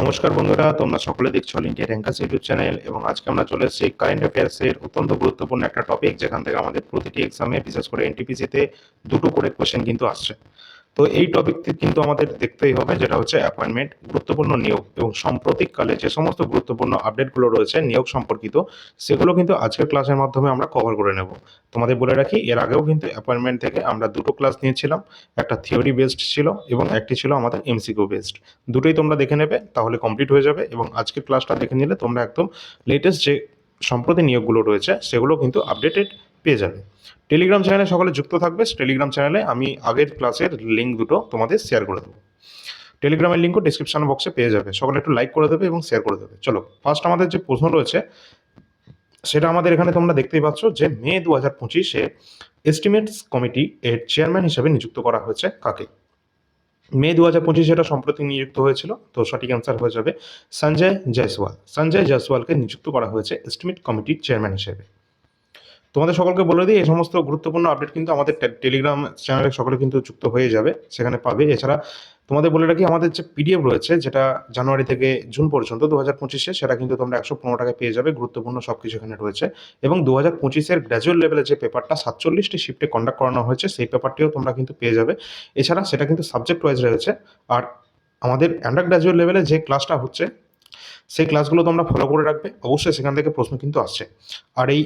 নমস্কার বন্ধুরা, তোমরা সকলে দেখছ ইন্ডিয়া র্যাঙ্কাস ইউটিউব চ্যানেল এবং আজকে আমরা চলে এসেছি কারেন্ট অ্যাফেয়ার্সের অত্যন্ত গুরুত্বপূর্ণ একটা টপিক যেখান থেকে আমাদের প্রতিটি এক্সামে বিশেষ করে এনটিপিসিতে দুটো করে কোশ্চেন কিন্তু আসছে। তো এই টপিকটি কিন্তু আমাদের দেখতেই হবে, যেটা হচ্ছে অ্যাপয়েন্টমেন্ট গুরুত্বপূর্ণ নিয়োগ এবং সাম্প্রতিককালে যে সমস্ত গুরুত্বপূর্ণ আপডেটগুলো রয়েছে, নিয়োগ সম্পর্কিত, সেগুলো কিন্তু আজকের ক্লাসের মাধ্যমে আমরা কভার করে নেব। তোমাদের বলে রাখি, এর আগেও কিন্তু অ্যাপয়েন্টমেন্ট থেকে আমরা দুটো ক্লাস নিয়েছিলাম, একটা থিওরি বেসড ছিল এবং একটি ছিল আমাদের এমসিকিউ বেসড দুটোই তোমরা দেখে নেবে, তাহলে কমপ্লিট হয়ে যাবে এবং আজকের ক্লাসটা দেখে নিলে তোমরা একদম লেটেস্ট যে সম্প্রতি নিয়োগগুলো রয়েছে, সেগুলো কিন্তু আপডেটেড পেয়ে যাবে। টেলিগ্রাম চ্যানেলে সকলে যুক্ত থাকবে। টেলিগ্রাম চ্যানেলে আমি আগের ক্লাসের লিঙ্ক দুটো তোমাদের শেয়ার করে দেবো। টেলিগ্রামের লিঙ্কও ডিসক্রিপশন বক্সে পেয়ে যাবে। সকলে একটু লাইক করে দেবে এবং শেয়ার করে দেবে। চলো ফার্স্ট আমাদের যে প্রশ্ন রয়েছে, সেটা আমাদের এখানে তোমরা দেখতেই পাচ্ছ যে মে দু হাজার পঁচিশে এস্টিমেটস কমিটি এর চেয়ারম্যান হিসেবে নিযুক্ত করা হয়েছে কাকে? মে দু হাজার পঁচিশে এটা সম্প্রতি নিযুক্ত হয়েছিল, তো সঠিক অ্যান্সার হয়ে যাবে সঞ্জয় জয়সওয়াল। সঞ্জয় জয়সওয়ালকে নিযুক্ত করা হয়েছে এস্টিমেট কমিটির চেয়ারম্যান হিসেবে। তোমাদের সকলকে বলে দিই, এই সমস্ত গুরুত্বপূর্ণ আপডেট কিন্তু আমাদের টেলিগ্রাম চ্যানেলে সকলে কিন্তু যুক্ত হয়ে যাবে, সেখানে পাবে। এছাড়া তোমাদের বলে রাখি, আমাদের যে পিডিএফ রয়েছে, যেটা জানুয়ারি থেকে জুন পর্যন্ত দু হাজার পঁচিশে, সেটা কিন্তু তোমরা একশো পনেরো টাকায় পেয়ে যাবে, গুরুত্বপূর্ণ সব কিছু এখানে রয়েছে। এবং দু হাজার পঁচিশের গ্র্যাজুয়েট লেভেলে যে পেপারটা সাতচল্লিশটি শিফটে কন্ডাক্ট করানো হয়েছে, সেই পেপারটিও তোমরা কিন্তু পেয়ে যাবে। এছাড়া সেটা কিন্তু সাবজেক্ট ওয়াইজ রয়েছে। আর আমাদের আন্ডার গ্র্যাজুয়েট লেভেলে যে ক্লাসটা হচ্ছে, সেই ক্লাসগুলো তোমরা ফলো করে রাখবে। অবশ্যই সেখান থেকে প্রশ্ন কিন্তু আসছে। আর এই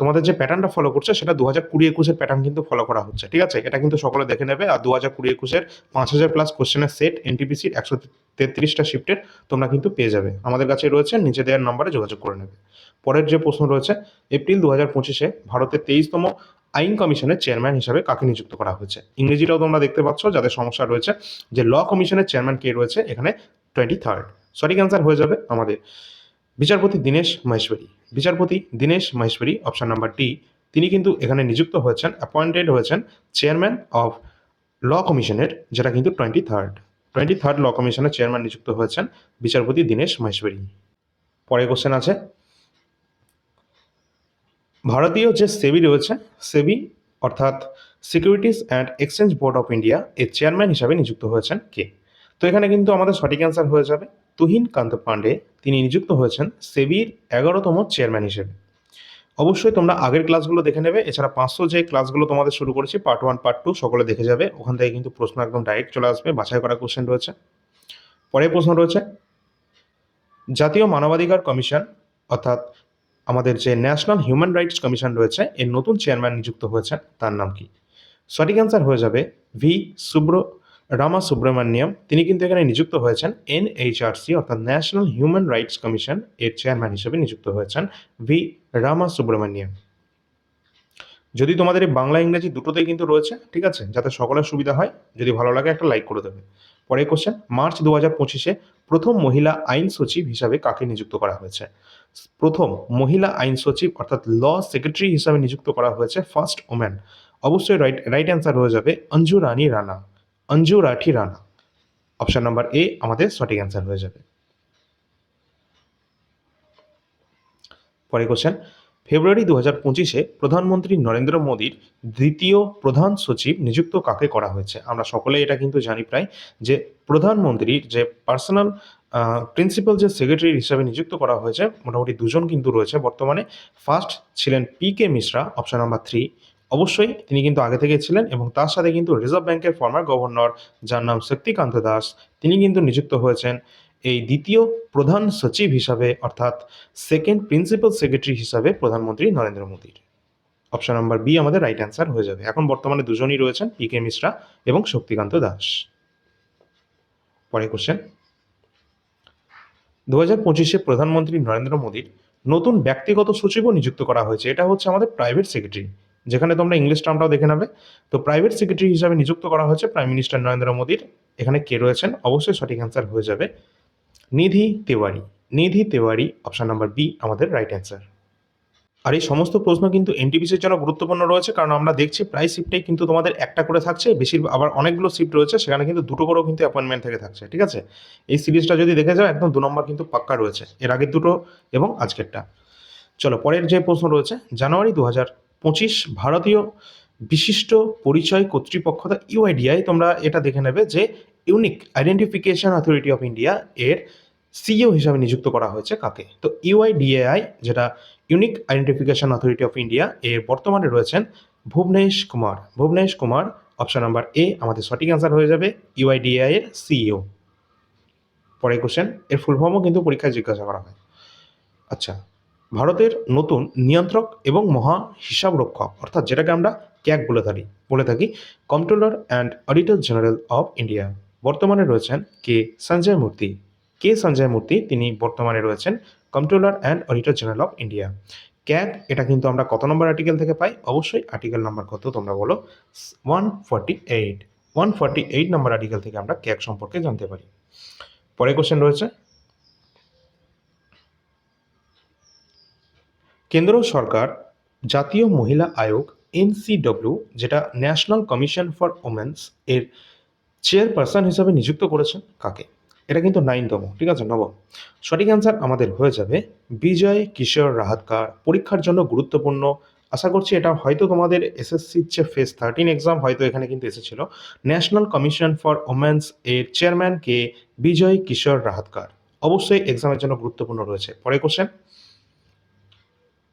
তোমাদের যে প্যাটার্নটা ফলো করছে, সেটা দু হাজার কুড়ি একুশের প্যাটার্ন কিন্তু ফলো করা হচ্ছে, ঠিক আছে? এটা কিন্তু সকলে দেখে নেবে। আর দু হাজার কুড়ি একুশের পাঁচ হাজার প্লাস কোশ্চেনের সেট এনটিপিসির একশো তেত্রিশটা শিফটের তোমরা কিন্তু পেয়ে যাবে। আমাদের কাছে রয়েছে, নিচে দেওয়ার নম্বরে যোগাযোগ করে নেবে। পরের যে প্রশ্ন রয়েছে এপ্রিল দু হাজার পঁচিশে ভারতের তেইশতম আইন কমিশনের চেয়ারম্যান হিসাবে কাকে নিযুক্ত করা হয়েছে? ইংরেজিটাও তোমরা দেখতে পাচ্ছ, যাদের সমস্যা রয়েছে, যে ল কমিশনের চেয়ারম্যান কে রয়েছে? এখানে টোয়েন্টি থার্ড সঠিক অ্যান্সার হয়ে যাবে আমাদের বিচারপতি দীনেশ মহেশ্বরী। বিচারপতি Dinesh Maheshwari option number D তিনি কিন্তু এখানে নিযুক্ত হয়েছেন অ্যাপয়েন্টেড হয়েছেন চেয়ারম্যান অফ ল কমিশনের যেটা কিন্তু twenty third twenty third law কমিশনের চেয়ারম্যান নিযুক্ত হয়েছেন বিচারপতি দীনেশ মহেশ্বরী। পরে কোশ্চেন আছে। ভারতীয় যে সেবি রয়েছে, সেবি অর্থাৎ securities and exchange board of India এর চেয়ারম্যান হিসাবে নিযুক্ত হয়েছেন কে? তো এখানে কিন্তু আমাদের সঠিক অ্যান্সার হয়ে যাবে। তুহিন কান্ত পান্ডে তিনি নিযুক্ত হয়েছেন সেবির এগারোতম চেয়ারম্যান হিসেবে। অবশ্যই তোমরা আগের ক্লাসগুলো দেখে নেবে, এছাড়া পাঁচশো যে ক্লাসগুলো তোমাদের শুরু করেছি, পার্ট ওয়ান, পার্ট টু, সকলে দেখে যাবে। ওখান থেকে কিন্তু প্রশ্ন একদম ডাইরেক্ট চলে আসবে, বাছাই করা কোশ্চেন রয়েছে। পরের প্রশ্ন রয়েছে, জাতীয় মানবাধিকার কমিশন, অর্থাৎ আমাদের যে ন্যাশনাল হিউম্যান রাইটস কমিশন রয়েছে, এর নতুন চেয়ারম্যান নিযুক্ত হয়েছেন, তার নাম কি? সঠিক অ্যান্সার হয়ে যাবে ভি সুব্র রামা সুব্রমণ্যম তিনি কিন্তু এখানে নিযুক্ত হয়েছেন। এনএইচআরসি অর্থাৎ ন্যাশনাল হিউম্যান রাইটস কমিশন এর চেয়ারম্যান হিসেবে নিযুক্ত হয়েছেন ভি রামা সুব্রমণ্যম যদি তোমাদের এই বাংলা, ইংরেজি দুটোতেই কিন্তু রয়েছে, ঠিক আছে? যাতে সকলের সুবিধা হয়, যদি ভালো লাগে একটা লাইক করে দেবে। পরে কোশ্চেন মার্চ দু হাজার পঁচিশে প্রথম মহিলা আইন সচিব হিসাবে কাকে নিযুক্ত করা হয়েছে? প্রথম মহিলা আইন সচিব, অর্থাৎ ল সেক্রেটারি হিসাবে নিযুক্ত করা হয়েছে ফার্স্ট ওম্যান অবশ্যই রাইট রাইট অ্যান্সার হয়ে যাবে Anju Rani Rana. Anju Rathi Rana. Option number A আমাদের সঠিক অ্যান্সার হয়ে যাবে। পরে কোশ্চেন ফেব্রুয়ারি দু হাজার পঁচিশে প্রধানমন্ত্রী নরেন্দ্র মোদীর দ্বিতীয় প্রধান সচিব নিযুক্ত কাকে করা হয়েছে? আমরা সকলে এটা কিন্তু জানি প্রায় যে প্রধানমন্ত্রীর যে পার্সোনাল প্রিন্সিপাল যে সেক্রেটারি হিসাবে নিযুক্ত করা হয়েছে, মোটামুটি দুজন কিন্তু রয়েছে। বর্তমানে ফার্স্ট ছিলেন P K Mishra option number three অবশ্যই তিনি কিন্তু আগে থেকে ছিলেন এবং তার সাথে কিন্তু রিজার্ভ ব্যাংকের ফর্মার গভর্নর যার নাম শক্তিকান্ত দাস, তিনি কিন্তু নিযুক্ত হয়েছেন এই দ্বিতীয় প্রধান সচিব হিসাবে অর্থাৎ সেকেন্ড প্রিন্সিপাল সেক্রেটারি হিসাবে প্রধানমন্ত্রী নরেন্দ্র মোদীর। অপশন নাম্বার বি আমাদের রাইট অ্যান্সার হয়ে যাবে। এখন বর্তমানে দুজনই রয়েছেন পি কে মিশ্রা এবং শক্তিকান্ত দাস। পরে কোশ্চেন দু হাজার পঁচিশে প্রধানমন্ত্রী নরেন্দ্র মোদীর নতুন ব্যক্তিগত সচিবও নিযুক্ত করা হয়েছে। এটা হচ্ছে আমাদের প্রাইভেট সেক্রেটারি যেখানে তোমরা ইংলিশ টার্মটাও দেখে নেবে। তো প্রাইভেট সেক্রেটারি হিসাবে নিযুক্ত করা হয়েছে প্রাইম মিনিস্টার নরেন্দ্র মোদীর। এখানে কে রয়েছেন? অবশ্যই সঠিক অ্যান্সার হয়ে যাবে। Nidhi Tiwari. Nidhi Tiwari option number B আমাদের রাইট অ্যান্সার আর এই সমস্ত প্রশ্ন কিন্তু এনটিপিসির জন্য গুরুত্বপূর্ণ রয়েছে, কারণ আমরা দেখছি প্রায় শিফটেই কিন্তু তোমাদের একটা করে থাকছে, বেশির আবার অনেকগুলো শিফট রয়েছে, সেখানে কিন্তু দুটো করেও কিন্তু অ্যাপয়েন্টমেন্ট থেকে থাকছে, ঠিক আছে? এই সিরিজটা যদি দেখে যাও, একদম দু নম্বর কিন্তু পাক্কা রয়েছে। এর আগের দুটো এবং আজকেরটা। চলো, পরের যে প্রশ্ন রয়েছে, জানুয়ারি দু হাজার পঁচিশ ভারতীয় বিশিষ্ট পরিচয় কর্তৃপক্ষ ইউআইডিআই, তোমরা এটা দেখে নেবে যে unique identification authority of India এর সিইও হিসাবে নিযুক্ত করা হয়েছে কাকে? তো ইউআইডিএআই, যেটা unique identification authority of India, এর বর্তমানে রয়েছেন Bhuvnesh Kumar. Bhuvnesh Kumar option number A আমাদের সঠিক অ্যান্সার হয়ে যাবে ইউআইডিএআই এর সিইও। পরের কোশ্চেন এর ফুল ফর্মও কিন্তু পরীক্ষায় জিজ্ঞাসা করা হয়। আচ্ছা ভারতের নতুন নিয়ন্ত্রক এবং মহা হিসাব রক্ষক অর্থাৎ যেটাকে আমরা ক্যাক বলে থাকি বলে থাকি, controller and auditor general of India. বর্তমানে রয়েছেন কে সঞ্জয় মূর্তি। কে সঞ্জয় মূর্তি? তিনি বর্তমানে রয়েছেন controller and auditor general of India. CAG এটা কিন্তু আমরা কত নম্বর আর্টিকেল থেকে পাই? অবশ্যই আর্টিকেল নাম্বার কত তোমরা বলো? One forty eight one forty eight number article থেকে আমরা ক্যাক সম্পর্কে জানতে পারি। পরে কোশ্চেন রয়েছে কেন্দ্র সরকার, জাতীয় মহিলা আয়োগ, এনসিডব্লিউ, যেটা ন্যাশনাল কমিশন ফর ওমেন্স, এর চেয়ারপারসন হিসাবে নিযুক্ত করেছেন কাকে? এটা কিন্তু নাইনতম, ঠিক আছে, নবম। সঠিক অ্যান্সার আমাদের হয়ে যাবে বিজয় কিশোর রাহাতকার, পরীক্ষার জন্য গুরুত্বপূর্ণ। আশা করছি এটা হয়তো তোমাদের এসএসসির যে ফেস থার্টিন এক্সাম হয়তো এখানে কিন্তু এসেছিল। ন্যাশনাল কমিশন ফর ওমেন্স এর চেয়ারম্যান কে বিজয় কিশোর রাহাতকার। অবশ্যই এক্সামের জন্য গুরুত্বপূর্ণ রয়েছে। পরে কোশ্চেন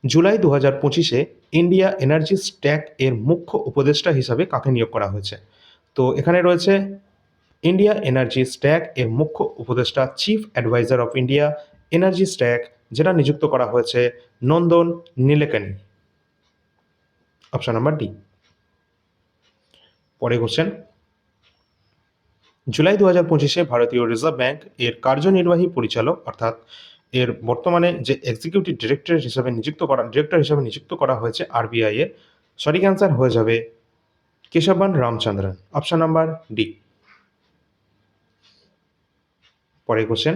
জুলাই দু হাজার পঁচিশে ইন্ডিয়া এনার্জি স্ট্যাক এর মুখ্য উপদেষ্টা হিসাবে কাকে নিয়োগ করা হয়েছে? তো এখানে রয়েছে ইন্ডিয়া এনার্জি স্ট্যাক এর মুখ্য উপদেষ্টা, chief advisor of India energy stack, যেটা নিযুক্ত করা হয়েছে Nandan Nilekani. Option number D. পরে কোশ্চেন জুলাই দু হাজার পঁচিশে ভারতীয় রিজার্ভ ব্যাংক এর কার্যনির্বাহী পরিচালক, অর্থাৎ এর বর্তমানে যে এক্সিকিউটিভ ডিরেক্টর হিসাবে নিযুক্ত করা ডিরেক্টর হিসাবে নিযুক্ত করা হয়েছে আরবিআই এর সঠিক অ্যান্সার হয়ে যাবে Kesavan Ramachandran. Option number D পরে কোশ্চেন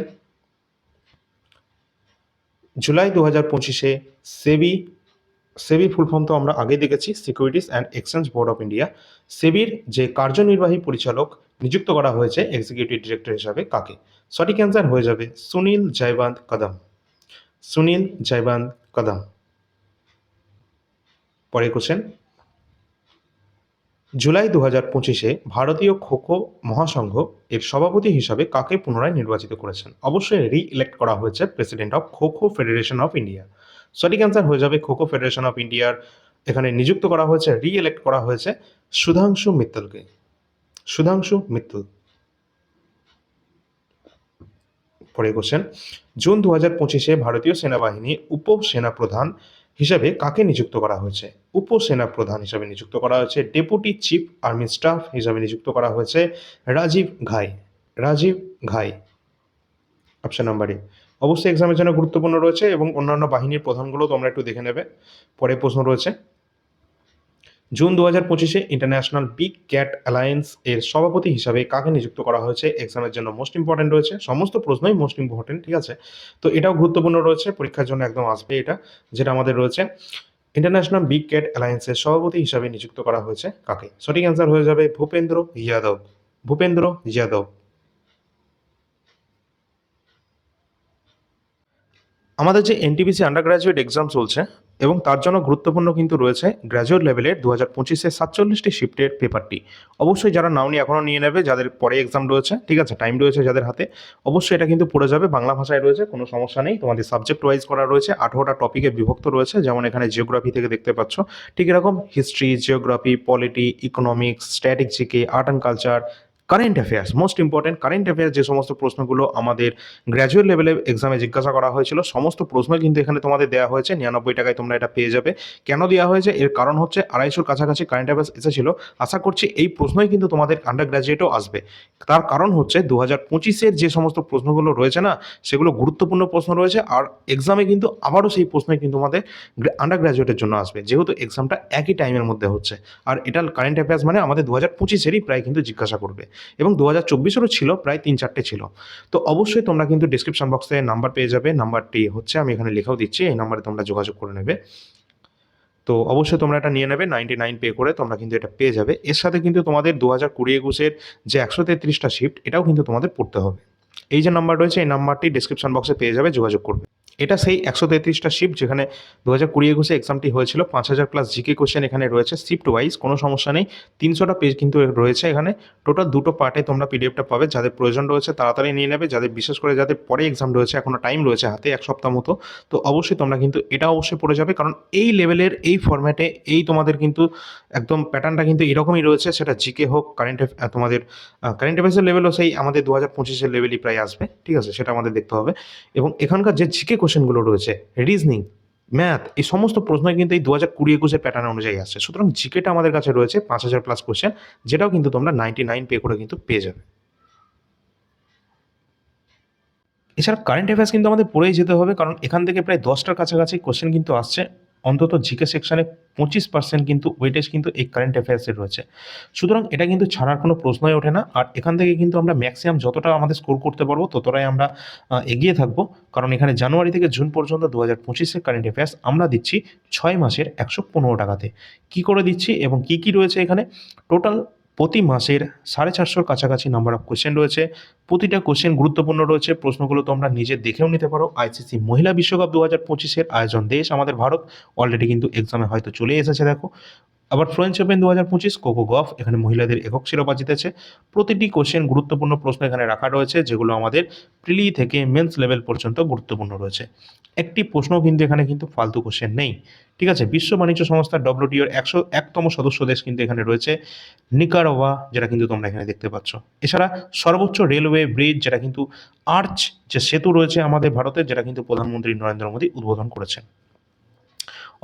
জুলাই দু হাজার পঁচিশে সেবি সেবি ফুল ফর্ম তো আমরা আগে দেখেছি securities and exchange board of India সেবির যে কার্যনির্বাহী পরিচালক নিযুক্ত করা হয়েছে এক্সিকিউটিভ ডিরেক্টর হিসাবে কাকে? সঠিক অ্যান্সার হয়ে যাবে সুনীল জয়বান্ত কদম। সুনীল জয়বন্ত কদম। পরে কোশ্চেন জুলাই দু হাজার পঁচিশে ভারতীয় খোখো মহাসংঘ এর সভাপতি হিসাবে কাকে পুনরায় নির্বাচিত করেছেন? অবশ্যই রি ইলেক্ট করা হয়েছে president of kho kho federation of India সঠিক অ্যান্সার হয়ে যাবে খোখো ফেডারেশন অফ ইন্ডিয়ার এখানে নিযুক্ত করা হয়েছে রি ইলেক্ট করা হয়েছে সুধাংশু মিত্তলকে। সুধাংশু মিত্তল। পরে কোশ্চেন জুন দু হাজার পঁচিশে ভারতীয় সেনাবাহিনীর উপসেনা প্রধান হিসাবে কাকে নিযুক্ত করা হয়েছে? উপসেনা প্রধান হিসাবে নিযুক্ত করা হয়েছে ডেপুটি চিফ আর্মি স্টাফ হিসাবে নিযুক্ত করা হয়েছে Rajeev Ghai. Rajeev Ghai. Option number A অবশ্যই এক্সামের জন্য গুরুত্বপূর্ণ রয়েছে এবং অন্যান্য বাহিনীর প্রধানগুলো তোমরা একটু দেখে নেবে। পরে প্রশ্ন রয়েছে। জুন দু হাজার পঁচিশে ইন্টারন্যাশনাল বিগ ক্যাট অ্যালায়েন্স এর সভাপতি হিসাবে কাকে নিযুক্ত করা হয়েছে? এক্সামের জন্য মোস্ট ইম্পর্টেন্ট রয়েছে। সমস্ত প্রশ্নই মোস্ট ইম্পর্টেন্ট ঠিক আছে? তো এটাও গুরুত্বপূর্ণ রয়েছে। পরীক্ষার জন্য একদম আসবে এটা, যেটা আমাদের রয়েছে। ইন্টারন্যাশনাল বিগ ক্যাট অ্যালায়েন্সের সভাপতি হিসাবে নিযুক্ত করা হয়েছে কাকে? সঠিক অ্যান্সার হয়ে যাবে ভূপেন্দ্র যাদব। ভূপেন্দ্র যাদব। আমাদের যে এনটিপিসি আন্ডার গ্রাজুয়েট এক্সাম চলছে এবং তার জন্য গুরুত্বপূর্ণ কিন্তু রয়েছে গ্র্যাজুয়েট লেভেলের দু হাজার পঁচিশে সাতচল্লিশটি শিফটের পেপারটি অবশ্যই যারা নাও নিয়ে এখনও নিয়ে নেবে, যাদের পরে এক্সাম রয়েছে, ঠিক আছে টাইম রয়েছে যাদের হাতে, অবশ্যই এটা কিন্তু পড়ে যাবে, বাংলা ভাষায় রয়েছে, কোনো সমস্যা নেই। তোমাদের সাবজেক্ট ওয়াইজ করা রয়েছে, আঠারোটা টপিকে বিভক্ত রয়েছে, যেমন এখানে জিওগ্রাফি থেকে দেখতে পাচ্ছ। ঠিক এরকম history geography polity economics static GK art and culture current affairs most important current affairs যে সমস্ত প্রশ্নগুলো আমাদের গ্র্যাজুয়েট লেভেলে এক্সামে জিজ্ঞাসা করা হয়েছিল, সমস্ত প্রশ্ন কিন্তু এখানে তোমাদের দেওয়া হয়েছে, নিরানব্বই টাকায় তোমরা এটা পেয়ে যাবে। কেন দেওয়া হয়েছে? এর কারণ হচ্ছে আড়াইশোর কাছাকাছি কারেন্ট অ্যাফেয়ার্স এসেছিল। আশা করছি এই প্রশ্নই কিন্তু তোমাদের আন্ডার গ্র্যাজুয়েটও আসবে। তার কারণ হচ্ছে দু হাজার পঁচিশের যে সমস্ত প্রশ্নগুলো রয়েছে না, সেগুলো গুরুত্বপূর্ণ প্রশ্ন রয়েছে আর এক্সামে কিন্তু আবারও সেই প্রশ্নই কিন্তু তোমাদের আন্ডার গ্র্যাজুয়েটের জন্য আসবে। যেহেতু এক্সামটা একই টাইমের মধ্যে হচ্ছে। আর এটা কারেন্ট অ্যাফেয়ার্স মানে আমাদের দু হাজার পঁচিশেরই প্রায় কিন্তু জিজ্ঞাসা করবে। এবং দু হাজার চব্বিশেরও ছিল, প্রায় তিন চারটে ছিল। তো অবশ্যই তোমরা কিন্তু ডিসক্রিপশন বক্সে নাম্বার পেয়ে যাবে। নাম্বারটি হচ্ছে, আমি এখানে লেখাও দিচ্ছি, এই নাম্বারে তোমরা যোগাযোগ করে নেবে। তো অবশ্যই তোমরা এটা নিয়ে নেবে নাইনটি নাইন পে করে তোমরা কিন্তু এটা পেয়ে যাবে। এর সাথে কিন্তু তোমাদের দু হাজার কুড়ি একুশের যে একশো তেত্রিশটা শিফট এটাও কিন্তু তোমাদের পড়তে হবে। এই যে নাম্বার রয়েছে, এই নাম্বারটি ডিসক্রিপশন বক্সে পেয়ে যাবে, যোগাযোগ করবে। এটা সেই একশো তেত্রিশটা শিফট যেখানে দু হাজার কুড়ি একুশে এক্সামটি হয়েছিল। পাঁচ হাজার প্লাস জিকে কোশ্চেন এখানে রয়েছে শিফট ওয়াইজ কোনো সমস্যা নেই। তিনশোটা পেজ কিন্তু রয়েছে এখানে। টোটাল দুটো পার্টে তোমরা পিডিএফটা পাবে। যাদের প্রয়োজন রয়েছে তাড়াতাড়ি নিয়ে নেবে। যাদের বিশেষ করে যাদের পরে এক্সাম রয়েছে, এখনও টাইম রয়েছে হাতে এক সপ্তাহ মতো। তো অবশ্যই তোমরা কিন্তু এটা অবশ্যই পড়ে যাবে। কারণ এই লেভেলের এই ফর্ম্যাটে এই তোমাদের কিন্তু একদম প্যাটার্নটা কিন্তু এরকমই রয়েছে। সেটা জিকে হোক কারেন্ট তোমাদের কারেন্ট অ্যাফেয়ার্সের লেভেলও সেই আমাদের দু হাজার পঁচিশের লেভেলই প্রায় আসবে। ঠিক আছে? সেটা আমাদের দেখতে হবে। এবং এখানকার যে জিকে কোশ্চেনগুলো রয়েছে রিজনিং ম্যাথ এই সমস্ত প্রশ্ন কিন্তু এই দু হাজার কুড়ি একুশের প্যাটার্ন অনুযায়ী আসছে। সুতরাং জিকেটা আমাদের কাছে রয়েছে পাঁচ হাজার প্লাস কোশ্চেন যেটাও কিন্তু তোমরা নাইনটি নাইন পে করে কিন্তু পেয়ে যাবে। এছাড়া কারেন্ট অ্যাফেয়ার্স কিন্তু আমাদের পড়েই যেতে হবে, কারণ এখান থেকে প্রায় দশটার কাছাকাছি কোশ্চেন কিন্তু আসছে। অন্তত জিকে সেকশনে পঁচিশ পার্সেন্ট কিন্তু ওয়েটেজ কিন্তু এই কারেন্ট অ্যাফেয়ার্সের রয়েছে। সুতরাং এটা কিন্তু ছাড়ার কোনো প্রশ্নই ওঠে না। আর এখান থেকে কিন্তু আমরা ম্যাক্সিমাম যতটা আমাদের স্কোর করতে পারব, ততটাই আমরা এগিয়ে থাকব। কারণ এখানে জানুয়ারি থেকে জুন পর্যন্ত দু হাজার পঁচিশের কারেন্ট অ্যাফেয়ার্স আমরা দিচ্ছি ছয় মাসের একশো পনেরো টাকাতে। কী করে দিচ্ছি এবং কি কি রয়েছে এখানে? টোটাল প্রতি মাসের সাড়ে চারশোর কাছাকাছি নাম্বার অফ কোয়েশ্চেন রয়েছে। প্রতিটা কোয়েশ্চেন গুরুত্বপূর্ণ রয়েছে। প্রশ্নগুলো তোমরা নিজে দেখেও নিতে পারো। আইসিসি মহিলা বিশ্বকাপ দু হাজার পঁচিশের আয়োজন দেশ, আমাদের ভারত অলরেডি কিন্তু এক্সামে হয়তো চলে এসেছে, দেখো। আবার ফ্রেঞ্চ ওপেন দু হাজার পঁচিশ কোকো গফ, এখানে মহিলাদের একক শিরোপা জিতেছে। প্রতিটি কোশ্চেন গুরুত্বপূর্ণ প্রশ্ন এখানে রাখা রয়েছে, যেগুলো আমাদের প্রিলি থেকে মেন্স লেভেল পর্যন্ত গুরুত্বপূর্ণ রয়েছে। একটি প্রশ্ন কিন্তু এখানে কিন্তু ফালতু কোশ্চেন নেই। ঠিক আছে, বিশ্ব বাণিজ্য সংস্থা ডব্লিউটিওর একশো একতম সদস্য দেশ কিন্তু এখানে রয়েছে নিকারোভা যেটা কিন্তু তোমরা এখানে দেখতে পাচ্ছ। এছাড়া সর্বোচ্চ রেলওয়ে ব্রিজ, যেটা কিন্তু আর্চ, যে সেতু রয়েছে আমাদের ভারতে, যেটা কিন্তু প্রধানমন্ত্রী নরেন্দ্র মোদী উদ্বোধন করেছেন।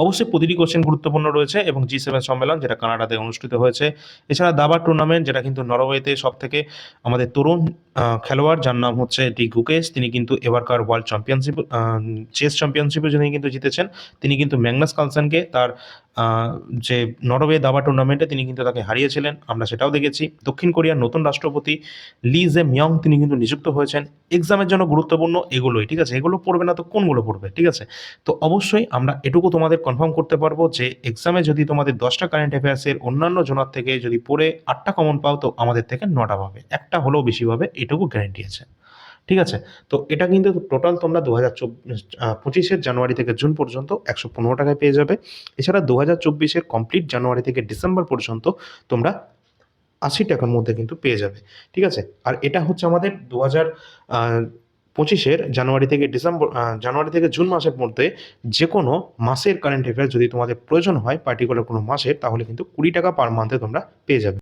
অবশ্যই প্রতিটি কোশ্চেন গুরুত্বপূর্ণ রয়েছে এবং জি সেভেন সম্মেলন যেটা কানাডাতে অনুষ্ঠিত হয়েছে। এছাড়া দাবা টুর্নামেন্ট যেটা কিন্তু নরওয়েতে সব থেকে আমাদের তরুণ খেলোয়াড় যার নাম হচ্ছে ডি গুকেশ, তিনি কিন্তু এবারকার ওয়ার্ল্ড চ্যাম্পিয়নশিপ চেস চ্যাম্পিয়নশিপের যিনি কিন্তু জিতেছেন। তিনি কিন্তু ম্যাগনাস কালসনকে তার যে নরওয়ে দাবা টুর্নামেন্টে তিনি কিন্তু তাকে হারিয়েছিলেন, আমরা সেটাও দেখেছি। দক্ষিণ কোরিয়ার নতুন রাষ্ট্রপতি লি জে মিয়ং তিনি কিন্তু নিযুক্ত হয়েছেন। এক্সামের জন্য গুরুত্বপূর্ণ এগুলোই, ঠিক আছে? এগুলো পড়বে না তো কোনগুলো পড়বে, ঠিক আছে? তো অবশ্যই আমরা এটুকু তোমাদের কনফার্ম করতে পারব যে এক্সামে যদি তোমাদের দশটা কারেন্ট অ্যাফেয়ার্সের অন্যান্য জোনার থেকে যদি পড়ে আটটা কমন পাও, তো আমাদের থেকে নটা পাবে। একটা হলেও বেশি পাবে, এটুকু গ্যারেন্টি আছে। ঠিক আছে? তো এটা কিন্তু টোটাল তোমরা দু হাজার পঁচিশের জানুয়ারি থেকে জুন পর্যন্ত একশো পনেরো টাকায় পেয়ে যাবে। এছাড়া দু হাজার চব্বিশের কমপ্লিট জানুয়ারি থেকে ডিসেম্বর পর্যন্ত তোমরা আশি টাকার মধ্যে কিন্তু পেয়ে যাবে। ঠিক আছে? আর এটা হচ্ছে আমাদের দু হাজার পঁচিশের জানুয়ারি থেকে ডিসেম্বর জানুয়ারি থেকে জুন মাসের মধ্যে যে কোনো মাসের কারেন্ট অ্যাফেয়ার যদি তোমাদের প্রয়োজন হয় পার্টিকুলার কোনো মাসের, তাহলে কিন্তু কুড়ি টাকা পার মান্থে তোমরা পেয়ে যাবে।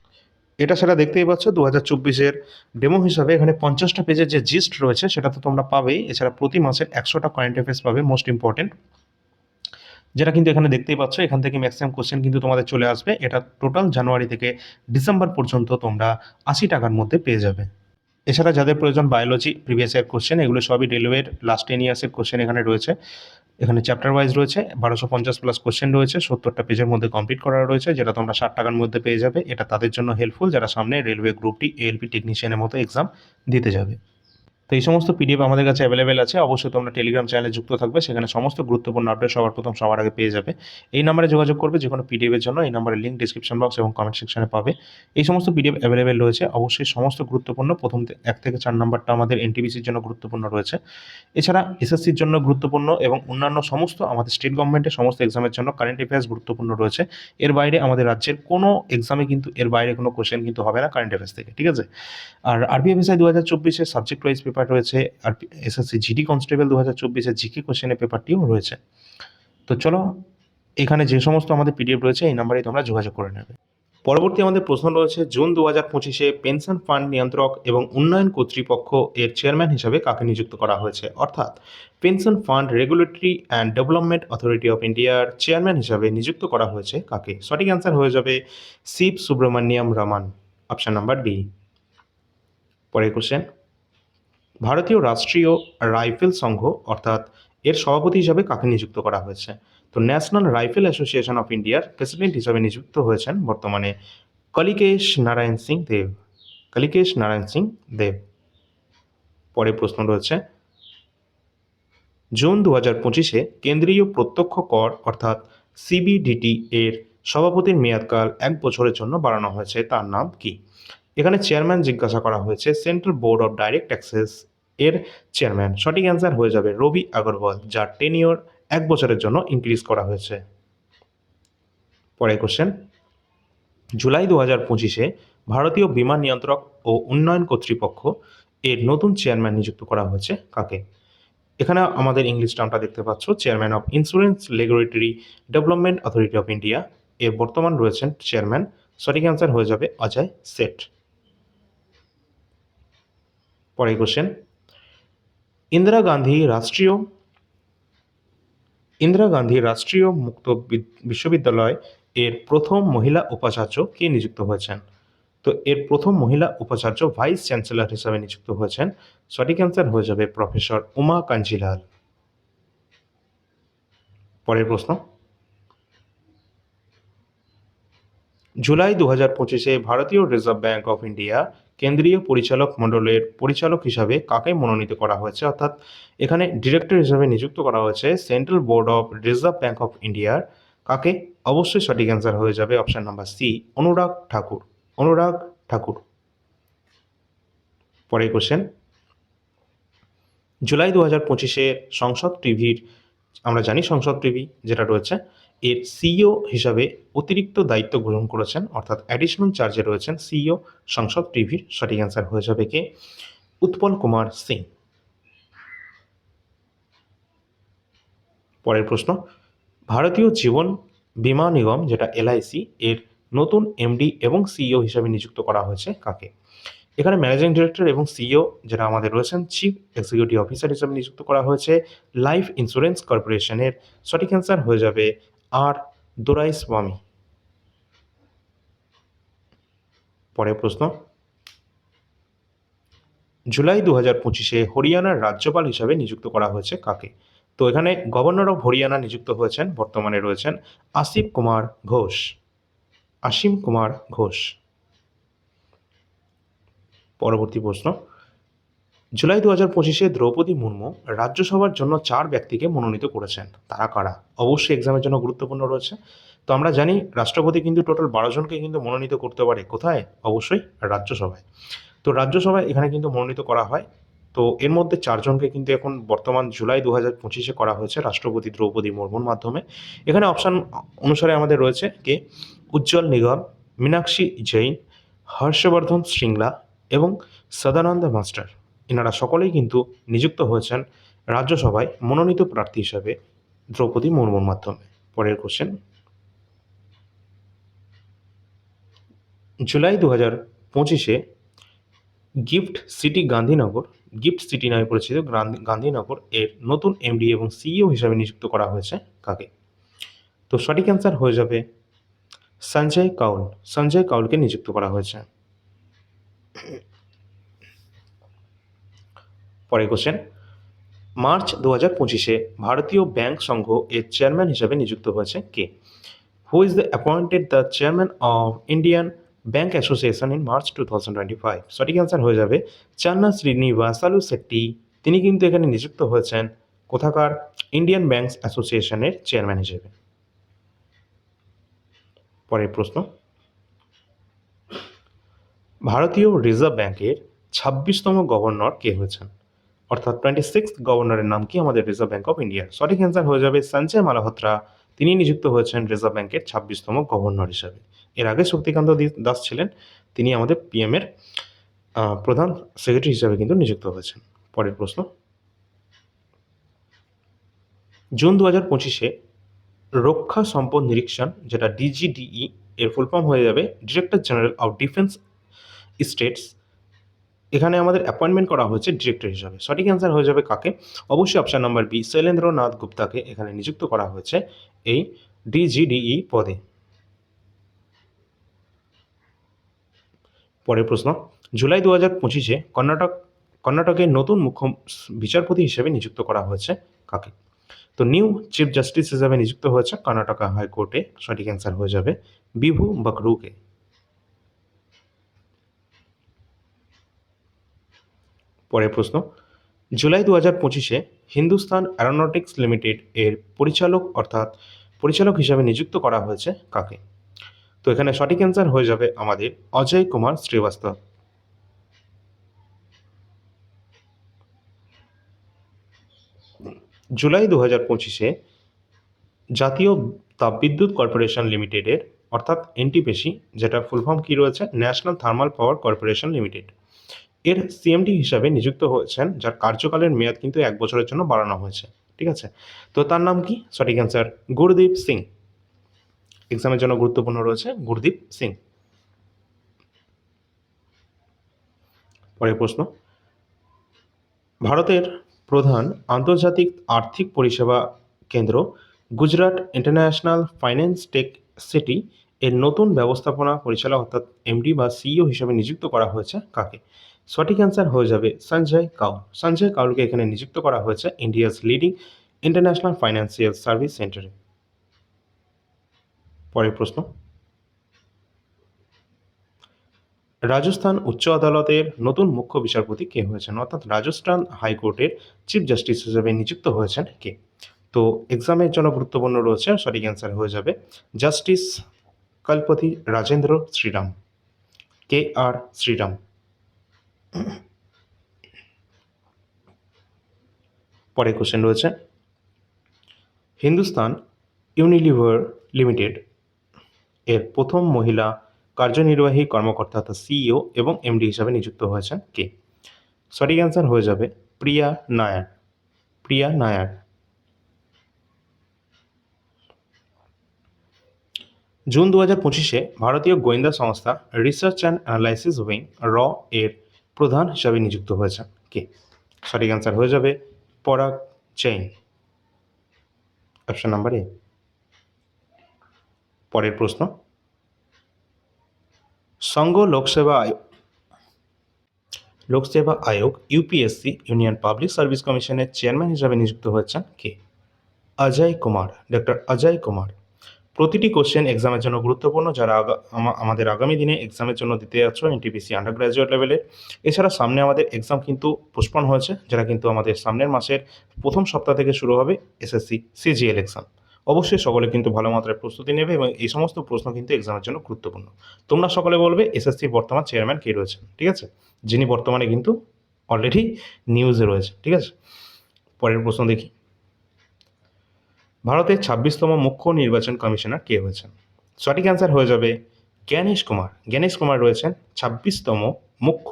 এটা সেটা দেখতেই পাচ্ছ দু হাজার চব্বিশের ডেমো হিসাবে এখানে পঞ্চাশটা পেজের যে জিস্ট রয়েছে, সেটা তো তোমরা পাবেই। এছাড়া প্রতি মাসের একশোটা কারেন্ট অ্যাফেয়ার্স পাবে মোস্ট ইম্পর্টেন্ট যেটা কিন্তু এখানে দেখতেই পাচ্ছ, এখান থেকে ম্যাক্সিমাম কোশ্চেন কিন্তু তোমাদের চলে আসবে। এটা টোটাল জানুয়ারি থেকে ডিসেম্বর পর্যন্ত তোমরা আশি টাকার মধ্যে পেয়ে যাবে। এছাড়া যাদের প্রয়োজন বায়োলজি প্রিভিয়াস ইয়ার কোশ্চেন এগুলো সবই রেলওয়ের লাস্ট টেন ইয়ার্সের কোশ্চেন এখানে রয়েছে। এখানে চ্যাপ্টার ওয়াইজ রয়েছে, বারোশো পঞ্চাশ প্লাস কোশ্চেন রয়েছে, সত্তরটা পেজের মধ্যে কমপ্লিট করা রয়েছে, যেটা তোমরা ষাট টাকার মধ্যে পেয়ে যাবে। এটা তাদের জন্য হেল্পফুল যারা সামনে রেলওয়ে গ্রুপটি এলপি টেকনিশিয়ানের মতো এক্সাম দিতে যাবে। তো এই সমস্ত পিডিএফ আমাদের কাছে অ্যাভেলেবেল আছে। অবশ্যই তোমরা টেলিগ্রাম চ্যানেলে যুক্ত থাকবে। সেখানে সমস্ত গুরুত্বপূর্ণ আপডেট সবার প্রথম, সবার আগে পেয়ে যাবে। এই নাম্বারে যোগাযোগ করবে যে কোনো পিডিএফ এর জন্য। এই নাম্বারের লিঙ্ক ডিসক্রিপশন বক্স এবং কমেন্ট সেকশনে পাবে। এই সমস্ত পিডিএফ অ্যাভেলেবেল রয়েছে। অবশ্যই সমস্ত গুরুত্বপূর্ণ। প্রথম এক থেকে চার নাম্বারটা আমাদের এনটিবিসির জন্য গুরুত্বপূর্ণ রয়েছে। এছাড়া এসএসসির জন্য গুরুত্বপূর্ণ এবং অন্যান্য সমস্ত আমাদের স্টেট গভর্নমেন্টের সমস্ত এক্সামের জন্য কারেন্ট অ্যাফেয়ার্স গুরুত্বপূর্ণ রয়েছে। এর বাইরে আমাদের রাজ্যের কোনো এক্সামে কিন্তু, এর বাইরে কোনো কোশ্চেন কিন্তু হবে না কারেন্ট অ্যাফেয়ার্স থেকে। ঠিক আছে? আর আরবিএফএসআই দু হাজার চব্বিশে সাবজেক্ট ওয়াইজ পেপার রয়েছে, আর এসএসসি জিডি কনস্টেবল দু হাজার চব্বিশে জিকে কোশ্চেনের পেপারটিও রয়েছে। তো চলো, এখানে যে সমস্ত আমাদের পিডিএফ রয়েছে, এই নাম্বারে তোমরা যোগাযোগ করে নেবে। পরবর্তী আমাদের প্রশ্ন রয়েছে, জুন দু হাজার পঁচিশে পেনশন ফান্ড নিয়ন্ত্রক এবং উন্নয়ন কর্তৃপক্ষ এর চেয়ারম্যান হিসাবে কাকে নিযুক্ত করা হয়েছে? অর্থাৎ, pension fund regulatory and development authority of ইন্ডিয়ার চেয়ারম্যান হিসাবে নিযুক্ত করা হয়েছে কাকে? সঠিক অ্যান্সার হয়ে যাবে Shiv Subramaniam Raman option number D পরের কোশ্চেন ভারতীয় রাষ্ট্রীয় রাইফেল সংঘ, অর্থাৎ এর সভাপতি হিসাবে কাকে নিযুক্ত করা হয়েছে? তো ন্যাশনাল রাইফেল অ্যাসোসিয়েশন অফ ইন্ডিয়ার প্রেসিডেন্ট হিসাবে নিযুক্ত হয়েছেন বর্তমানে কলিকেশ নারায়ণ সিং দেব। কলিকেশ নারায়ণ সিং দেব। পরে প্রশ্ন রয়েছে, জুন দু হাজার পঁচিশে কেন্দ্রীয় প্রত্যক্ষ কর, অর্থাৎ সিবিডিটি এর সভাপতির মেয়াদকাল এক বছরের জন্য বাড়ানো হয়েছে, তার নাম কি? এখানে চেয়ারম্যান জিজ্ঞাসা করা হয়েছে central board of direct taxes এর চেয়ারম্যান সঠিক অ্যান্সার হয়ে যাবে রবি আগরওয়াল, যার টেনিওর এক বছরের জন্য ইনক্রিজ করা হয়েছে। পরের কোশ্চেন জুলাই দু হাজার পঁচিশে ভারতীয় বিমান নিয়ন্ত্রক ও উন্নয়ন কর্তৃপক্ষ এর নতুন চেয়ারম্যান নিযুক্ত করা হয়েছে কাকে? এখানে আমাদের ইংলিশ টার্মটা দেখতে পাচ্ছ chairman of insurance regulatory development authority of India এর বর্তমান রয়েছেন চেয়ারম্যান সঠিক অ্যান্সার হয়ে যাবে অজয় সেট পরের কোশ্চেন ইন্দিরা গান্ধী রাষ্ট্রীয়, ইন্দিরা গান্ধী রাষ্ট্রীয় মুক্ত বিশ্ববিদ্যালয় এর প্রথম মহিলা উপাচার্য কে নিযুক্ত হয়েছেন? তো এর প্রথম মহিলা উপাচার্য ভাইস চ্যান্সেলর হিসাবে নিযুক্ত হয়েছেন। সঠিক অ্যান্সার হয়ে যাবে প্রফেসর উমা কাঞ্জিলাল। পরের প্রশ্ন। জুলাই দু হাজার পঁচিশে ভারতীয় রিজার্ভ ব্যাংক অফ ইন্ডিয়া কেন্দ্রীয় পরিচালক মণ্ডলের পরিচালক হিসাবে কাকে মনোনীত করা হয়েছে? অর্থাৎ এখানে ডিরেক্টর হিসাবে নিযুক্ত করা হয়েছে central board of reserve bank of ইন্ডিয়ার কাকে? অবশ্যই সঠিক অ্যান্সার হয়ে যাবে option number C, Anurag Thakur. Anurag Thakur. পরের কোশ্চেন জুলাই দু হাজার পঁচিশে সংসদ টিভির, আমরা জানি সংসদ টিভি যেটা রয়েছে এর সিইও হিসাবে অতিরিক্ত দায়িত্ব গ্রহণ করেছেন, অর্থাৎ অ্যাডিশনাল চার্জে রয়েছেন সিইও সংসদ টিভির সঠিক অ্যান্সার হয়ে যাবে কে? উৎপল কুমার সিং। পরের প্রশ্ন, ভারতীয় জীবন বীমা নিগম, যেটা এলআইসি এর নতুন এমডি এবং সিইও হিসাবে নিযুক্ত করা হয়েছে কাকে? এখানে ম্যানেজিং ডিরেক্টর এবং সিইও যেটা আমাদের রয়েছেন চিফ এক্সিকিউটিভ অফিসার হিসাবে নিযুক্ত করা হয়েছে। লাইফ ইন্স্যুরেন্স কর্পোরেশনের সঠিক অ্যান্সার হয়ে যাবে আর দোরাই স্বামী। পরের প্রশ্ন। জুলাই দু হাজার পঁচিশে হরিয়ানার রাজ্যপাল হিসাবে নিযুক্ত করা হয়েছে কাকে? তো এখানে গভর্নর অফ হরিয়ানা নিযুক্ত হয়েছেন, বর্তমানে রয়েছেন আসিফ কুমার ঘোষ। আসিম কুমার ঘোষ। পরবর্তী প্রশ্ন। জুলাই দু হাজার পঁচিশে দ্রৌপদী মুর্মু রাজ্যসভার জন্য চার ব্যক্তিকে মনোনীত করেছেন। তারা কারা? অবশ্যই এক্সামের জন্য গুরুত্বপূর্ণ রয়েছে। তো আমরা জানি রাষ্ট্রপতি কিন্তু টোটাল বারো জনকে কিন্তু মনোনীত করতে পারে। কোথায়? অবশ্যই রাজ্যসভায়। তো রাজ্যসভায় এখানে কিন্তু মনোনীত করা হয়। তো এর মধ্যে চারজনকে কিন্তু এখন বর্তমান জুলাই দু হাজার পঁচিশে করা হয়েছে রাষ্ট্রপতি দ্রৌপদী মুর্মুর মাধ্যমে। এখানে অপশান অনুসারে আমাদের রয়েছে কে? উজ্জ্বল নিগম, মীনাক্ষী জৈন, হর্ষবর্ধন শৃঙ্গলা এবং সদানন্দ মাস্টার। এনারা সকলেই কিন্তু নিযুক্ত হয়েছেন রাজ্যসভায় মনোনীত প্রার্থী হিসাবে দ্রৌপদী মুর্মুর মাধ্যমে। পরের কোশ্চেন জুলাই দু হাজার পঁচিশে GIFT city Gandhinagar, GIFT city নামে পরিচিত গান্ধীনগর এর নতুন এমডি এবং সিইও হিসাবে নিযুক্ত করা হয়েছে কাকে? তো সঠিক অ্যান্সার হয়ে যাবে সঞ্জয় কাউল। সঞ্জয় কাউলকে নিযুক্ত করা হয়েছে। পরের কোশ্চেন মার্চ দু হাজার পঁচিশে ভারতীয় ব্যাংক সংঘ এর চেয়ারম্যান হিসাবে নিযুক্ত হয়েছে কে? Who is the appointed the chairman of Indian bank association in March two thousand twenty five সঠিক অ্যান্সার হয়ে যাবে চান্না শ্রীনিবাসালু শেট্টি তিনি কিন্তু এখানে নিযুক্ত হয়েছেন কোথাকার? ইন্ডিয়ান ব্যাংকস অ্যাসোসিয়েশনের চেয়ারম্যান হিসেবে। পরের প্রশ্ন। ভারতীয় রিজার্ভ ব্যাংকের ছাব্বিশতম গভর্নর কে হয়েছেন? অর্থাৎ টোয়েন্টি সিক্স গভর্নরের নাম কি? আমাদের রিজার্ভ ব্যাঙ্ক অফ ইন্ডিয়ার সঠিক অ্যান্সার হয়ে যাবে সঞ্জয় মালহোত্রা। তিনি নিযুক্ত হয়েছেন রিজার্ভ ব্যাঙ্কের ছাব্বিশতম গভর্নর হিসাবে। এর আগে শক্তিকান্ত দাস ছিলেন। তিনি আমাদের পিএম এর প্রধান সেক্রেটারি হিসাবে কিন্তু নিযুক্ত হয়েছেন। পরের প্রশ্ন। জুন দু হাজার পঁচিশে রক্ষা সম্পদ নিরীক্ষণ, যেটা ডিজিডিই এর ফুল ফর্ম হয়ে যাবে director general of defence states এখানে আমাদের অ্যাপয়েন্টমেন্ট করা হয়েছে ডিরেক্টর হিসাবে। সঠিক অ্যান্সার হয়ে যাবে কাকে? অবশ্যই অপশান নাম্বার বি শৈলেন্দ্রনাথ গুপ্তাকে এখানে নিযুক্ত করা হয়েছে এই ডিজিডিই পদে। পরের প্রশ্ন, জুলাই দু হাজার পঁচিশে কর্ণাটক, কর্ণাটকের নতুন মুখ্য বিচারপতি হিসেবে নিযুক্ত করা হয়েছে কাকে? তো নিউ চিফ জাস্টিস হিসেবে নিযুক্ত হয়েছে কর্ণাটকা হাইকোর্টে। সঠিক অ্যান্সার হয়ে যাবে বিভু বকরুকে। পরের প্রশ্ন। জুলাই দু হাজার পঁচিশে হিন্দুস্তান অ্যারোনটিক্স লিমিটেড এর পরিচালক অর্থাৎ পরিচালক হিসাবে নিযুক্ত করা হয়েছে কাকে? তো এখানে সঠিক অ্যান্সার হয়ে যাবে আমাদের অজয় কুমার শ্রীবাস্তব। জুলাই দু হাজার পঁচিশে জাতীয় তাপবিদ্যুৎ কর্পোরেশন লিমিটেডের অর্থাৎ এনটিপিসি, যেটা ফুল ফর্ম কী রয়েছে? National thermal power corporation limited. এর সিএমডি হিসাবে নিযুক্ত হয়েছেন, যার কার্যকালের মেয়াদ কিন্তু এক বছরের জন্য বাড়ানো হয়েছে, ঠিক আছে? তো তার নাম কি? সঠিক অ্যান্সার গুরদীপ সিং। এক্সামের জন্য গুরুত্বপূর্ণ রয়েছে গুরদীপ সিং। পরের প্রশ্ন। ভারতের প্রধান আন্তর্জাতিক আর্থিক পরিষেবা কেন্দ্র Gujarat international finance tec city এর নতুন ব্যবস্থাপনা পরিচালক অর্থাৎ এমডি বা সিইও হিসেবে নিযুক্ত করা হয়েছে কাকে? সঠিক অ্যান্সার হয়ে যাবে সঞ্জয় কাউল সঞ্জয় কাউলকে এখানে নিযুক্ত করা হয়েছে India's leading international financial service সেন্টারে পরের প্রশ্ন। রাজস্থান উচ্চ আদালতের নতুন মুখ্য বিচারপতি কে হয়েছেন? অর্থাৎ রাজস্থান হাইকোর্টের চিফ জাস্টিস হিসেবে নিযুক্ত হয়েছেন কে? তো এক্সামের জন্য গুরুত্বপূর্ণ রয়েছে, সঠিক অ্যান্সার হয়ে যাবে justice Kalpathi Rajendra Sriram. K R Sriram. পরে কোশ্চেন রয়েছে। হিন্দুস্তান ইউনিলিভার লিমিটেড এর প্রথম মহিলা কার্যনির্বাহী কর্মকর্তা অর্থাৎ সিইও এবং এমডি হিসাবে নিযুক্ত হয়েছেন কে? সঠিক অ্যান্সার হয়ে যাবে প্রিয়া নায়ার। প্রিয়া নায়ার। জুন দু হাজার পঁচিশে ভারতীয় গোয়েন্দা সংস্থা রিসার্চ অ্যান্ড অ্যানালাইসিস উইং র এর প্রধান হিসাবে নিযুক্ত হয়েছেন। কে? সঠিক অ্যান্সার হয়ে যাবে পরাগ জৈন অপশন নাম্বার এ পরের প্রশ্ন। সংঘ লোকসেবা আয়োগ লোকসেবা আয়োগ ইউপিএসসি ইউনিয়ন পাবলিক সার্ভিস কমিশনের চেয়ারম্যান হিসাবে নিযুক্ত হয়েছেন কে? অজয় কুমার ডক্টর অজয় কুমার। প্রতিটি কোশ্চেন এক্সামের জন্য গুরুত্বপূর্ণ যারা আমাদের আগামী দিনে এক্সামের জন্য দিতে যাচ্ছ এনটিপিসি আন্ডার গ্রাজুয়েট লেভেলে এছাড়া সামনে আমাদের এক্সাম কিন্তু পোস্টপন হয়েছে, যারা কিন্তু আমাদের সামনের মাসের প্রথম সপ্তাহ থেকে শুরু হবে এসএসসি সিজিএল এক্সাম অবশ্যই সকলে কিন্তু ভালো মাত্রায় প্রস্তুতি নেবে এবং এই সমস্ত প্রশ্ন কিন্তু এক্সামের জন্য গুরুত্বপূর্ণ। তোমরা সকলে বলবে এসএসসির বর্তমান চেয়ারম্যান কে রয়েছেন, ঠিক আছে? যিনি বর্তমানে কিন্তু অলরেডি নিউজে রয়েছে, ঠিক আছে? পরের প্রশ্ন দেখি। ভারতের ছাব্বিশতম মুখ্য নির্বাচন কমিশনার কে হয়েছেন? সঠিক অ্যান্সার হয়ে যাবে জ্ঞানেশ কুমার। জ্ঞানেশ কুমার রয়েছেন ছাব্বিশতম মুখ্য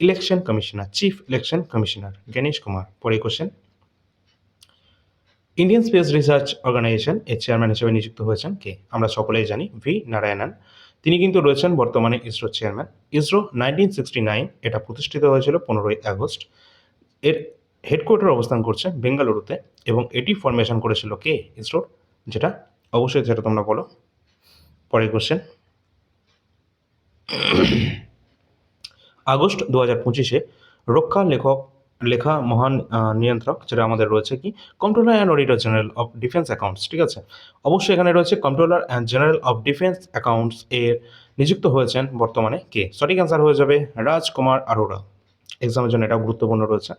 election commissioner chief election commissioner. Gyanesh Kumar পরে question Indian space research organisation এর চেয়ারম্যান হিসেবে নিযুক্ত হয়েছেন কে? আমরা সকলেই জানি ভি নারায়ণন। তিনি কিন্তু রয়েছেন বর্তমানে ISRO chairman ISRO nineteen sixty nine এটা প্রতিষ্ঠিত হয়েছিল পনেরোই আগস্ট। এর হেডকোয়ার্টার অবস্থান করছে বেঙ্গালুরুতে এবং এটি ফরমেশন করেছিল কে? ইসরোর যেটা অবশ্যই যেটা তোমরা বলো। পরের কোশ্চেন আগস্ট দু হাজার পঁচিশে রক্ষা লেখক, লেখা মহান নিয়ন্ত্রক, যেটা আমাদের রয়েছে কি? Controller and auditor general of defence accounts ঠিক আছে? অবশ্যই এখানে রয়েছে controller and general of defence accounts এর নিযুক্ত হয়েছেন বর্তমানে কে? সঠিক অ্যান্সার হয়ে যাবে রাজকুমার আরোরা। এক্সামের জন্য এটা গুরুত্বপূর্ণ রয়েছে।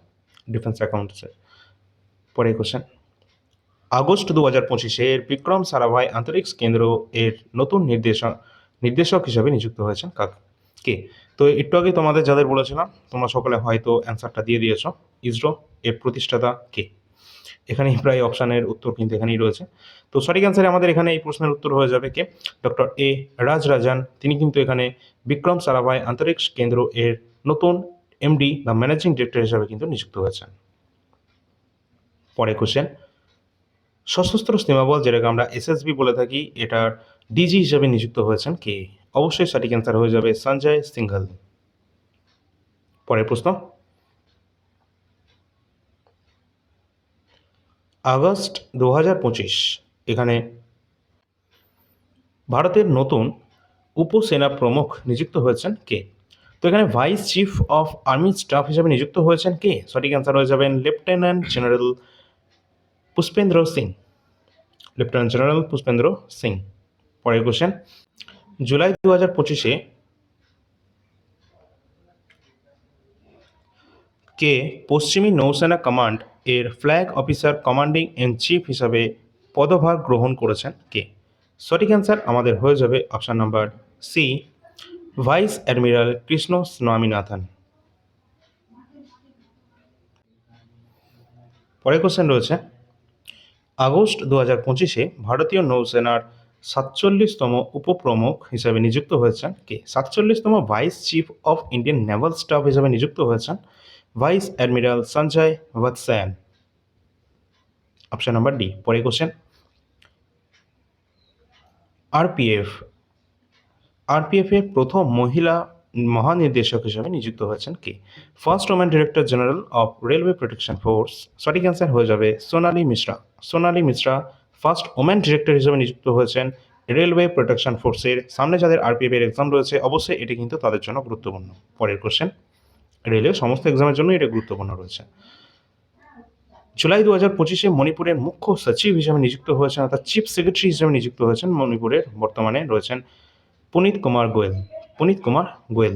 ডিফেন্স অ্যাকাউন্টসে পরে কোশ্চেন আগস্ট দু হাজার পঁচিশে এর বিক্রম সারাভাই আন্তরিক্স কেন্দ্র এর নতুন নির্দেশক নির্দেশক হিসাবে নিযুক্ত হয়েছেন কাক, কে? তো একটু আগে তোমাদের যাদের বলেছিলাম, তোমরা সকলে হয়তো অ্যান্সারটা দিয়ে দিয়েছ। ইসরো এর প্রতিষ্ঠাতা কে? এখানেই প্রায় অপশানের উত্তর কিন্তু এখানেই রয়েছে। তো সঠিক অ্যান্সারে আমাদের এখানে এই প্রশ্নের উত্তর হয়ে যাবে কে? Doctor A রাজরাজান। তিনি কিন্তু এখানে বিক্রম সারাভাই আন্তরিক্স কেন্দ্র এর নতুন এমডি বা ম্যানেজিং ডিরেক্টর হিসাবে কিন্তু নিযুক্ত হয়েছেন। পরে কোশ্চেন সশস্ত্র সীমাবল যেটাকে আমরা এসএসবি বলে থাকি, এটার ডিজি হিসাবে নিযুক্ত হয়েছেন কে? অবশ্যই সঠিক অ্যান্সার হয়ে যাবে সঞ্জয় সিংঘল। পরের প্রশ্ন, আগস্ট দু এখানে ভারতের নতুন উপসেনা প্রমুখ নিযুক্ত হয়েছেন কে? তো এখানে vice chief of army staff হিসেবে নিযুক্ত হয়েছেন কে? সঠিক অ্যান্সার হয়ে যাবেন lieutenant general Pushpendra Singh. Lieutenant general Pushpendra Singh. পরের কোশ্চেন জুলাই দু হাজার পঁচিশে কে পশ্চিমী নৌসেনা কমান্ড এর flag officer commanding in chief হিসাবে পদভার গ্রহণ করেছেন কে? সঠিক অ্যান্সার আমাদের হয়ে যাবে option number C vice admiral Krishna Swaminathan. পরের কোশ্চেন রয়েছে, আগস্ট দু হাজার পঁচিশে ভারতীয় নৌসেনার সাতচল্লিশতম উপপ্রমুখ হিসেবে নিযুক্ত হয়েছেন কে? সাতচল্লিশতম vice chief of Indian naval staff হিসেবে নিযুক্ত হয়েছেন vice admiral Sanjay Vatsayan option number D পরের কোশ্চেন আরপিএফ আরপিএফ এর প্রথম মহিলা মহানির্দেশক হিসেবে নিযুক্ত হয়েছেন কে? First woman director general of railway protection force সঠিক অ্যান্সার হয়ে যাবে Sonali Mishra. Sonali Mishra first woman director হিসেবে নিযুক্ত হয়েছেন রেলওয়ে প্রোটেকশন ফোর্সের সামনে যাদের আরপিএফ এর এক্সাম রয়েছে, অবশ্যই এটি কিন্তু তাদের জন্য গুরুত্বপূর্ণ। পরের কোশ্চেন রেলওয়ে সমস্ত এক্সামের জন্য এটা গুরুত্বপূর্ণ রয়েছে। জুলাই দু হাজার পঁচিশে মণিপুরের মুখ্য সচিব হিসেবে নিযুক্ত হয়েছেন, অর্থাৎ চিফ সেক্রেটারি হিসেবে নিযুক্ত হয়েছেন মণিপুরের, বর্তমানে রয়েছেন পুনিত কুমার গোয়েল পুনিত কুমার গোয়েল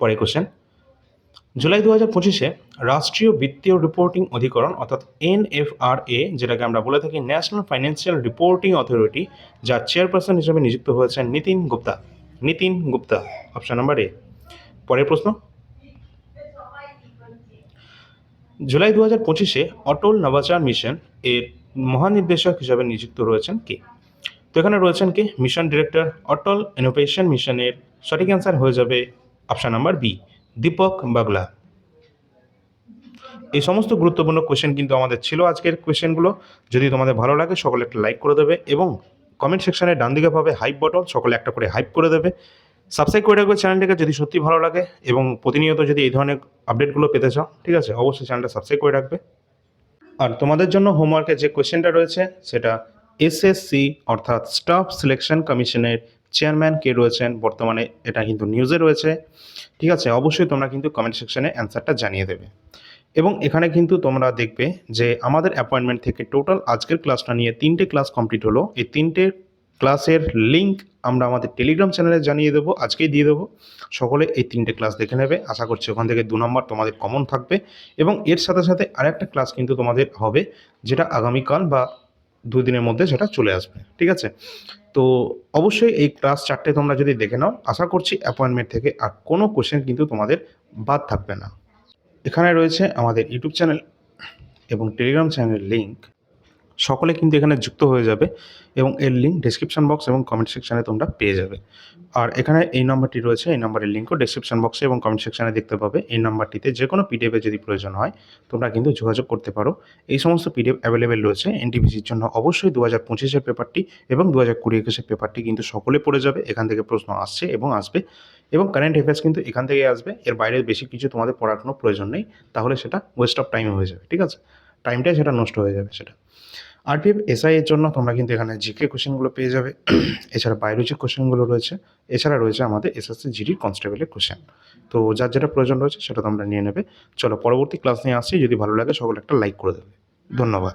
পরে কোশ্চেন জুলাই দু হাজার পঁচিশে রাষ্ট্রীয় বিত্তীয় রিপোর্টিং অধিকরণ, অর্থাৎ এনএফআরএ যেটাকে আমরা বলে থাকি ন্যাশনাল ফাইন্যান্সিয়াল রিপোর্টিং অথরিটি যার চেয়ারপারসন হিসেবে নিযুক্ত হয়েছেন Nitin Gupta. Nitin Gupta option number A পরের প্রশ্ন। জুলাই দু হাজার পঁচিশে অটল নবাচার মিশন এর মহানির্দেশক হিসাবে নিযুক্ত রয়েছেন কে? তো এখানে রয়েছেন কি? মিশন ডিরেক্টর অটল ইনোভেশন মিশনের সঠিক অ্যান্সার হয়ে যাবে option number B Deepak Bagla এই সমস্ত গুরুত্বপূর্ণ কোশ্চেন কিন্তু আমাদের ছিল আজকের কোশ্চেনগুলো যদি তোমাদের ভালো লাগে, সকলে একটা লাইক করে দেবে এবং কমেন্ট সেকশনে ডান দিকে পাবে হাইপ বটন সকলে একটা করে হাইপ করে দেবে। সাবস্ক্রাইব করে রাখবে চ্যানেলটিকে যদি সত্যি ভালো লাগে এবং প্রতিনিয়ত যদি এই ধরনের আপডেটগুলো পেতে চাও, ঠিক আছে? অবশ্যই চ্যানেলটা সাবস্ক্রাইব করে রাখবে। আর তোমাদের জন্য হোমওয়ার্কে যে কোশ্চেনটা রয়েছে, সেটা এসএসসি অর্থাৎ স্টাফ সিলেকশন কমিশনের চেয়ারম্যান কে রয়েছেন, বর্তমানে এটা কিন্তু নিউজে রয়েছে। ঠিক আছে, অবশ্যই তোমরা কিন্তু কমেন্ট সেকশনে অ্যান্সারটা জানিয়ে দেবে। এবং এখানে কিন্তু তোমরা দেখবে যে আমাদের অ্যাপয়েন্টমেন্ট থেকে টোটাল আজকের ক্লাসটা নিয়ে তিনটে ক্লাস কমপ্লিট হলো। এই তিনটে ক্লাসের লিঙ্ক আমরা আমাদের টেলিগ্রাম চ্যানেলে জানিয়ে দেবো, আজকেই দিয়ে দেবো। সকলে এই তিনটে ক্লাস দেখে নেবে। আশা করছি ওখান থেকে দু নম্বর তোমাদের কমন থাকবে। এবং এর সাথে সাথে আরেকটা ক্লাস কিন্তু তোমাদের হবে, যেটা আগামীকাল বা দুদিনের মধ্যে সেটা চলে আসবে, ঠিক আছে? তো অবশ্যই এই ক্লাস চারটে তোমরা যদি দেখে নাও, আশা করছি অ্যাপয়েন্টমেন্ট থেকে আর কোনো কোশ্চেন কিন্তু তোমাদের বাদ থাকবে না। এখানে রয়েছে আমাদের ইউটিউব চ্যানেল এবং টেলিগ্রাম চ্যানেলের লিঙ্ক সকলে কিন্তু এখানে যুক্ত হয়ে যাবে এবং এর লিঙ্ক ডিসক্রিপশন বক্স এবং কমেন্ট সেকশানে তোমরা পেয়ে যাবে। আর এখানে এই নাম্বারটি রয়েছে, এই নাম্বারের লিঙ্কও ডিসক্রিপশন বক্সে এবং কমেন্ট সেকশানে দেখতে পাবে। এই নাম্বারটিতে যে কোনো পিডিএফে যদি প্রয়োজন হয়, তোমরা কিন্তু যোগাযোগ করতে পারো। এই সমস্ত পিডিএফ অ্যাভেলেবেল রয়েছে এনটিপিসির জন্য। অবশ্যই দু হাজার পঁচিশের পেপারটি এবং দু হাজার কুড়ি একুশের পেপারটি কিন্তু সকলে পড়ে যাবে, এখান থেকে প্রশ্ন আসছে এবং আসবে। এবং কারেন্ট অ্যাফেয়ার্স কিন্তু এখান থেকে আসবে, এর বাইরে বেশি কিছু তোমাদের পড়ার কোনো প্রয়োজন নেই, তাহলে সেটা ওয়েস্ট অফ টাইম হয়ে যাবে, ঠিক আছে? টাইমটাই সেটা নষ্ট হয়ে যাবে সেটা। আরপিএফ এসআই এর জন্য তোমরা কিন্তু এখানে জিকে কোশ্চেনগুলো পেয়ে যাবে। এছাড়া বায়োলজি কোশ্চেনগুলো রয়েছে। এছাড়া রয়েছে আমাদের এসএসসি জিডি কনস্টেবলের কোশ্চেন তো যার যেটা প্রয়োজন রয়েছে সেটা তোমরা নিয়ে নেবে। চলো পরবর্তী ক্লাস নিয়ে আসছি। যদি ভালো লাগে সকলে একটা লাইক করে দেবে। ধন্যবাদ।